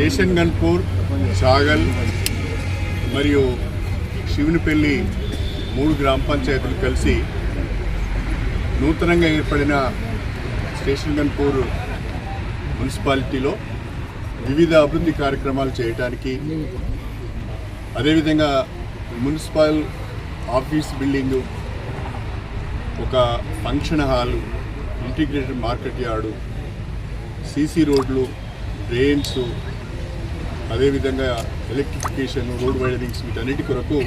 Station Ghanpur Chagal మరియు శివునిపల్లి మూడు గ్రామ పంచాయతీలు కలిసి నూతనంగా ఏర్పడిన స్టేషన్ గన్పూర్ మున్సిపాలిటీలో వివిధ అభివృద్ధి కార్యక్రమాలు చేయడానికి అదేవిధంగా మున్సిపల్ ఆఫీస్ బిల్డింగు ఒక function hall integrated market yard CC రోడ్లు డ్రైన్స్ అదేవిధంగా ఎలక్ట్రిఫికేషన్ రోడ్ వైడరింగ్స్ వీటన్నిటి కొరకు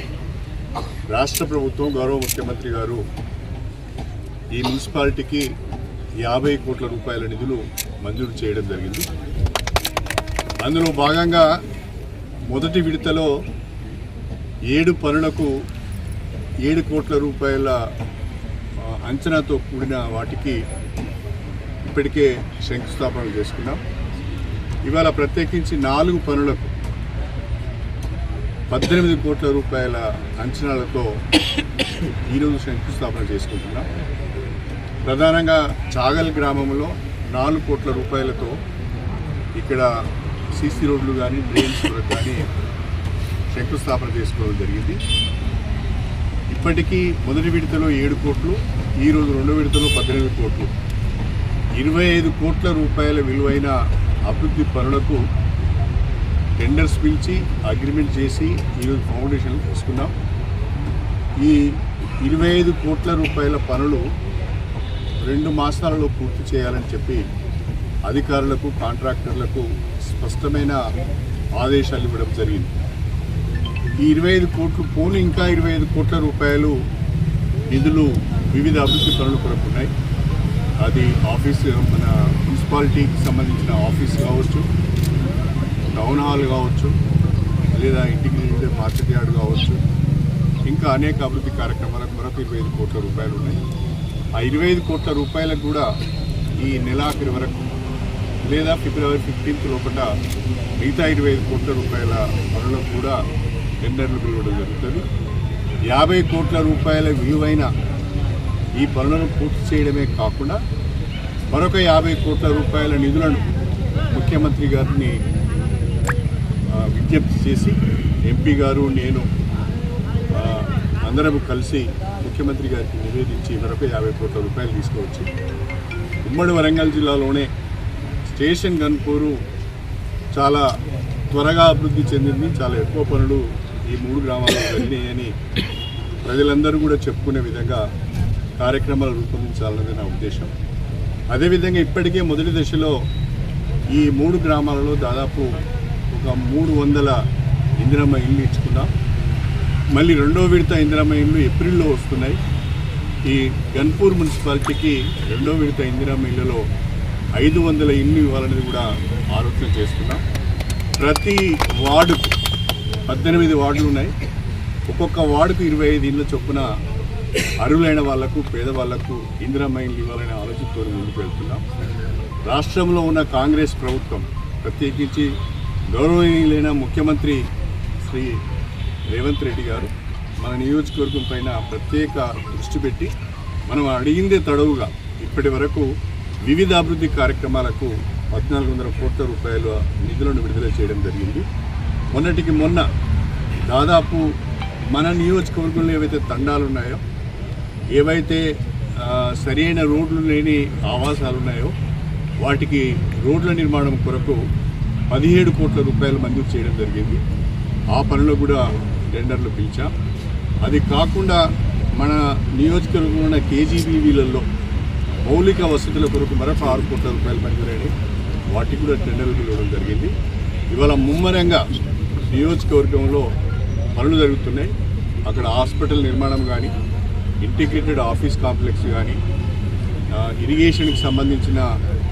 రాష్ట్ర ప్రభుత్వం గౌరవ ముఖ్యమంత్రి గారు ఈ మున్సిపాలిటీకి యాభై కోట్ల రూపాయల నిధులు మంజూరు చేయడం జరిగింది. అందులో భాగంగా మొదటి విడతలో ఏడు పనులకు ఏడు కోట్ల రూపాయల అంచనాతో కూడిన వాటికి ఇప్పటికే శంకుస్థాపన చేసుకున్నాం. ఇవాళ ప్రత్యేకించి నాలుగు పనులకు పద్దెనిమిది కోట్ల రూపాయల అంచనాలతో ఈరోజు శంకుస్థాపన చేసుకుంటున్నాం. ప్రధానంగా చాగల్ గ్రామంలో నాలుగు కోట్ల రూపాయలతో ఇక్కడ సీసీ రోడ్లు కానీ డ్రైన్స్ రోడ్లు కానీ శంకుస్థాపన చేసుకోవడం జరిగింది. ఇప్పటికీ మొదటి విడతలో ఏడు కోట్లు ఈరోజు రెండో విడతలో పద్దెనిమిది కోట్లు. ఇరవై ఐదు కోట్ల రూపాయల విలువైన అభివృద్ధి పనులకు టెండర్స్ పిలిచి అగ్రిమెంట్ చేసి ఈరోజు ఫౌండేషన్ తీసుకున్నాం. ఈ ఇరవై ఐదు కోట్ల రూపాయల పనులు రెండు మాసాలలో పూర్తి చేయాలని చెప్పి అధికారులకు కాంట్రాక్టర్లకు స్పష్టమైన ఆదేశాలు ఇవ్వడం జరిగింది. ఈ ఇరవై ఐదు కోట్లు పోను ఇంకా ఇరవై ఐదు కోట్ల రూపాయలు నిధులు వివిధ అభివృద్ధి పనులు కొరకు ఉన్నాయి అది ఆఫీస్ మన మున్సిపాలిటీకి సంబంధించిన ఆఫీస్ కావచ్చు టౌన్ హాల్ కావచ్చు లేదా ఇంటిగ్రేటెడ్ మార్కెట్ యార్డ్ కావచ్చు. ఇంకా అనేక అభివృద్ధి కార్యక్రమాలకు మరొక ఇరవై ఐదు కోట్ల రూపాయలు ఉన్నాయి. ఆ ఇరవై ఐదు కోట్ల రూపాయలకు కూడా ఈ నెలాఖరి వరకు లేదా ఫిబ్రవరి ఫిఫ్టీన్త్ లోపల మిగతా ఇరవై ఐదు కోట్ల రూపాయల పనులకు కూడా టెండర్లు పిలవడం జరుగుతుంది. యాభై కోట్ల రూపాయల విలువైన ఈ పనులను పూర్తి చేయడమే కాకుండా మరొక యాభై కోట్ల రూపాయల నిధులను ముఖ్యమంత్రి గారిని విజ్ఞప్తి చేసి ఎంపీ గారు నేను అందరం కలిసి ముఖ్యమంత్రి గారికి నివేదించి మరొక యాభై కోట్ల రూపాయలు తీసుకువచ్చి. ఉమ్మడి వరంగల్ జిల్లాలోనే స్టేషన్ గన్పూరు చాలా త్వరగా అభివృద్ధి చెందింది. చాలా ఎక్కువ పనులు ఈ మూడు గ్రామాల్లో జరిగినాయని ప్రజలందరూ కూడా చెప్పుకునే విధంగా కార్యక్రమాలు రూపొందించాలన్నది నా ఉద్దేశం. అదేవిధంగా ఇప్పటికే మొదటి దశలో ఈ మూడు గ్రామాలలో దాదాపు ఒక మూడు వందల ఇందిరమ్మ ఇల్లు ఇచ్చుకున్నాం. మళ్ళీ రెండో విడత ఇందిరమ్మ ఇల్లు ఏప్రిల్లో వస్తున్నాయి. ఈ గన్పూర్ మున్సిపాలిటీకి రెండో విడత ఇందిరమ్మ ఇళ్ళలో ఐదు వందల ఇల్లు ఇవ్వాలనేది కూడా ఆలోచన చేస్తున్నాం. ప్రతి వార్డుకు పద్దెనిమిది వార్డులు ఉన్నాయి. ఒక్కొక్క వార్డుకు ఇరవై ఐదు ఇళ్ళ చొప్పున అరువులైన వాళ్ళకు పేదవాళ్ళకు ఇందిరమ్మ ఇవ్వాలనే ఆలోచనతో ముందుకు వెళ్తున్నాం. రాష్ట్రంలో ఉన్న కాంగ్రెస్ ప్రభుత్వం ప్రత్యేకించి గౌరవనీయులైన ముఖ్యమంత్రి శ్రీ రేవంత్ రెడ్డి గారు మన నియోజకవర్గం పైన ప్రత్యేక దృష్టి పెట్టి మనం అడిగిందే తడవుగా ఇప్పటి వరకు వివిధ అభివృద్ధి కార్యక్రమాలకు పద్నాలుగు వందల కోట్ల రూపాయల నిధులను విడుదల చేయడం జరిగింది. మొన్నటికి మొన్న దాదాపు మన నియోజకవర్గంలో ఏవైతే తండాలు ఉన్నాయో ఏవైతే సరైన రోడ్లు లేని ఆవాసాలు ఉన్నాయో వాటికి రోడ్ల నిర్మాణం కొరకు పదిహేడు కోట్ల రూపాయలు మంజూరు చేయడం జరిగింది. ఆ పనిలో కూడా టెండర్లు పిలిచాం. అది కాకుండా మన నియోజకవర్గంలో ఉన్న కేజీబీవీలలో మౌలిక వసతుల కొరకు మరొక ఆరు కోట్ల రూపాయలు మంజూరైనవి వాటికి కూడా టెండర్లు పిలవడం జరిగింది. ఇవాళ ముమ్మరంగా నియోజకవర్గంలో పనులు జరుగుతున్నాయి. అక్కడ హాస్పిటల్ నిర్మాణం కానీ ఇంటిగ్రేటెడ్ ఆఫీస్ కాంప్లెక్స్ కానీ ఇరిగేషన్కి సంబంధించిన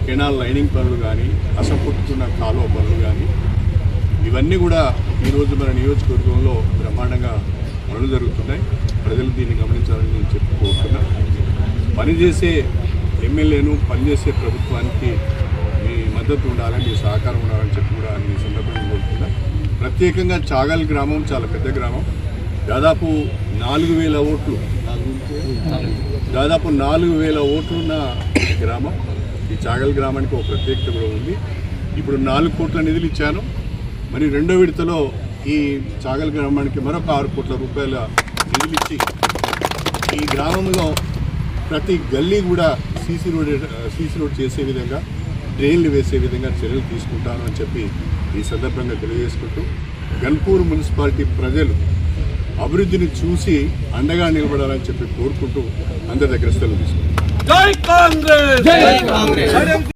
కెనాల్ లైనింగ్ పనులు కానీ అసంపుట్టుకున్న కాలువ పనులు కానీ ఇవన్నీ కూడా ఈరోజు మన నియోజకవర్గంలో బ్రహ్మాండంగా పనులు జరుగుతున్నాయి. ప్రజలు దీన్ని గమనించాలని నేను చెప్పుకోకుండా పనిచేసే ఎమ్మెల్యేను పనిచేసే ప్రభుత్వానికి మీ మద్దతు ఉండాలని మీ సహకారం ఉండాలని చెప్పి కూడా ఈ సందర్భంగా కోరుతున్నా. ప్రత్యేకంగా చాగల్ గ్రామం చాలా పెద్ద గ్రామం. దాదాపు నాలుగు వేల ఓట్లు దాదాపు నాలుగు వేల ఓట్లున్న గ్రామం. ఈ చాగల్ గ్రామానికి ఒక ప్రత్యేకత కూడా ఉంది. ఇప్పుడు నాలుగు కోట్ల నిధులు ఇచ్చాను. మరి రెండో విడతలో ఈ చాగల్ గ్రామానికి మరొక ఆరు కోట్ల రూపాయల నిధులిచ్చి ఈ గ్రామంలో ప్రతి గల్లీ కూడా సీసీ రోడ్ సీసీ రోడ్ చేసే విధంగా డ్రైన్లు వేసే విధంగా చర్యలు తీసుకుంటాను అని చెప్పి ఈ సందర్భంగా తెలియజేసుకుంటూ గన్పూర్ మున్సిపాలిటీ ప్రజలు అభివృద్ధిని చూసి అండగా నిలబడాలని చెప్పి కోరుకుంటూ అందరి దగ్గర సెలవు తీసుకుంటాం